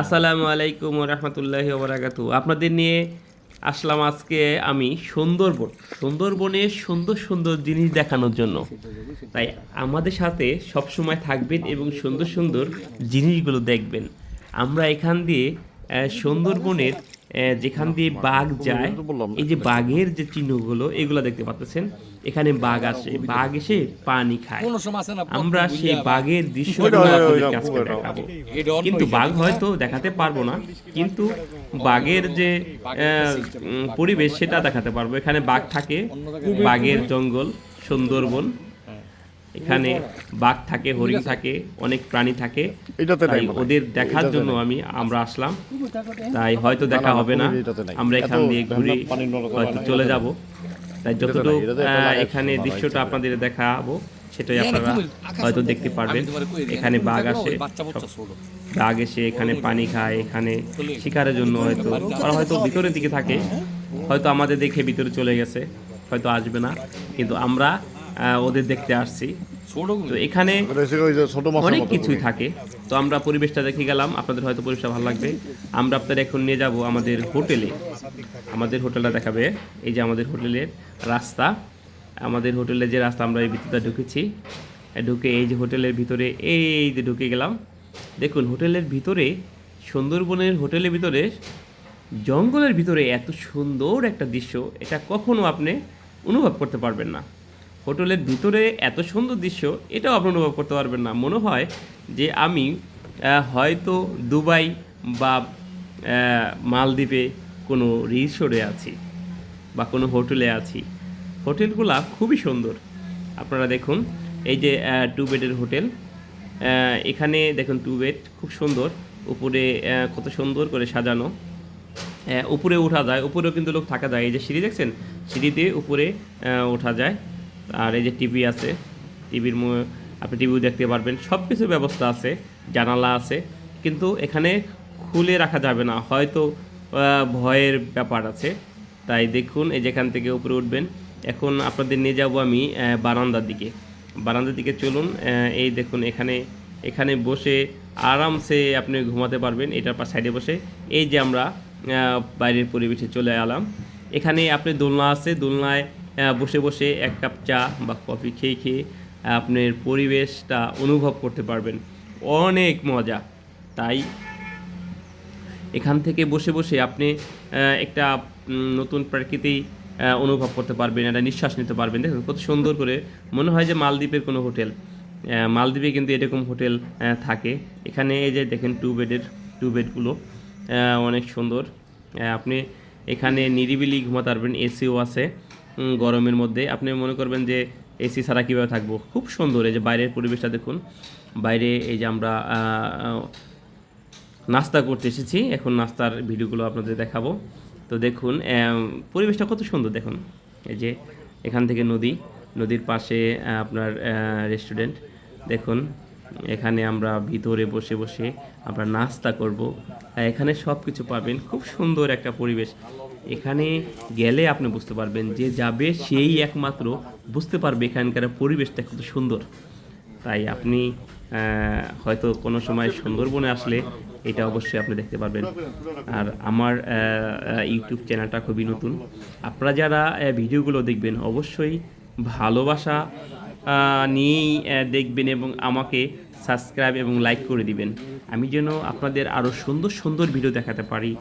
আসসালামু আলাইকুম রহমতুল্লাহি ওবরাকাত আপনাদের নিয়ে আসলাম আজকে আমি সুন্দরবন। সুন্দরবনে সুন্দর সুন্দর জিনিস দেখানোর জন্য। তাই আমাদের সাথে সব সময় থাকবেন এবং সুন্দর সুন্দর জিনিসগুলো দেখবেন। আমরা এখান দিয়ে সুন্দরবনের যেখান দিয়ে বাঘ যায় এই যে বাঘের যে চিহ্নগুলো এগুলো দেখতে পাচ্ছেন। এখানে বাঘ আসে বাঘ এসে পানি খায়। কোন সময় আছে না আমরা সেই বাঘের। দেখাবো। কিন্তু বাঘ হয়তো দেখাতে পারব না কিন্তু বাঘের যে আহ, পরিবেশ সেটা দেখাতে পারব। এখানে বাঘ থাকে বাঘের জঙ্গল সুন্দরবন। এখানে বাঘ থাকে হরিণ থাকে অনেক প্রাণী থাকে। তাই ওদের দেখার জন্য আমি আমরা আসলাম। তাই হয়তো দেখা হবে না। আমরা এখান দিয়ে ঘুরে হয়তো চলে যাব। তাই যতটুকু এখানে দৃশ্যটা আপনাদের দেখাবো সেটাই আপনারা হয়তো দেখতে পারবেন। এখানে বাঘ আসে। বাঘ এসে এখানে পানি খায় এখানে শিকারের জন্য হয়তো ওরা হয়তো ভিতরের দিকে থাকে। হয়তো আমাদের দেখে ভিতরে চলে গেছে হয়তো আসবে না। কিন্তু আমরা ওদের দেখতে আসছি। তো এখানে ওটা এসে ওই যে ছোট অনেক কিছুই থাকে। তো আমরা পরিবেশটা দেখে গেলাম। আপনাদের হয়তো পরিবেশটা ভালো লাগবে। আমরা আপনাদের এখন নিয়ে যাব আমাদের হোটেলে। আমাদের হোটেলটা দেখাবে। এই যে আমাদের হোটেলের রাস্তা। আমাদের হোটেলের যে রাস্তা আমরা এই ভিতরটা ঢুকেছি। ঢুকে এই যে হোটেলের ভিতরে এই যে ঢুকে গেলাম। দেখুন হোটেলের ভিতরে সুন্দরবনের হোটেলের ভিতরে জঙ্গলের ভিতরে এত সুন্দর একটা দৃশ্য এটা কখনো আপনি অনুভব করতে পারবেন না। হোটেলের ভিতরে এত সুন্দর দৃশ্য, এটাও আপনি অনুভব করতে পারবেন না। মনে হয় যে আমি হয়তো দুবাই বা মালদ্বীপে কোনো রিসোর্টে আছি বা কোনো হোটেলে আছি। হোটেলগুলা খুবই সুন্দর। আপনারা দেখুন, এই যে টু বেডের হোটেল এখানে দেখুন টু বেড খুব সুন্দর। উপরে কত সুন্দর করে সাজানো। উপরে ওঠা যায়, উপরেও কিন্তু লোক থাকা যায়। এই যে সিঁড়ি দেখছেন? সিঁড়িতে উপরে ওঠা যায়। আর এই যে টিভি আছে, টিভির আপনি টিভিও দেখতে পারবেন। সব কিছু ব্যবস্থা আছে, জানালা আছে, কিন্তু এখানে খুলে রাখা যাবে না। হয়তো ভয়ের ব্যাপার আছে। তাই দেখুন, এই যেখান থেকে উপরে উঠবেন। এখন আপনাদের নিয়ে যাব আমি বারান্দার দিকে। বারান্দার দিকে চলুন এই দেখুন এখানে এখানে বসে আরামসে আপনি ঘুমাতে পারবেন। এটার পর সাইডে বসে এই যে আমরা বাইরের পরিবেশে চলে এলাম। এখানে আপনি দোলনা আছে, দোলনায় বসে বসে এক কাপ চা বা কফি খেয়ে খেয়ে আপনার পরিবেশটা অনুভব করতে পারবেন। অনেক মজা। তাই এখান থেকে বসে বসে আপনি একটা নতুন প্রকৃতি অনুভব করতে পারবেন, একটা নিঃশ্বাস নিতে পারবেন। দেখুন, কত সুন্দর করে মনে হয় যে মালদ্বীপের কোনো হোটেল। মালদ্বীপে কিন্তু এরকম হোটেল থাকে। এখানে এই যে দেখেন টু বেডের, টু বেডগুলো অনেক সুন্দর। আপনি এখানে নিরিবিলি ঘুমাতে পারবেন, এসিও আছে। গরমের মধ্যে। আপনি মনে করবেন যে এসি ছাড়া কীভাবে থাকব? খুব সুন্দর। এই যে বাইরের পরিবেশটা দেখুন। বাইরে এই যে আমরা নাস্তা করতে এসেছি। এখন নাস্তার ভিডিওগুলো আপনাদের দেখাবো। তো দেখুন পরিবেশটা কত সুন্দর দেখুন। এই যে এখান থেকে নদী, নদীর পাশে আপনার রেস্টুরেন্ট দেখুন, এখানে আমরা ভিতরে বসে বসে আমরা নাস্তা করব। এখানে সব কিছু পাবেন। খুব সুন্দর একটা পরিবেশ। এখানে গেলে আপনি বুঝতে পারবেন যে যাবে সেই একমাত্র বুঝতে পারবে এখানকার পরিবেশটা কত সুন্দর। তাই আপনি হয়তো কোনো সময় সুন্দরবনে আসলে এটা অবশ্যই আপনি দেখতে পারবেন। আর আমার ইউটিউব চ্যানেলটা খুবই নতুন। আপনারা যারা ভিডিওগুলো দেখবেন, অবশ্যই ভালোবাসা নিয়েই দেখবেন এবং আমাকে সাবস্ক্রাইব এবং লাইক করে দিবেন। আমি যেন আপনাদের আরও সুন্দর সুন্দর ভিডিও দেখাতে পারি।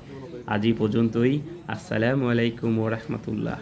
আজ পর্যন্তই। আসসালামু আলাইকুম ওরহমতুল্লাহ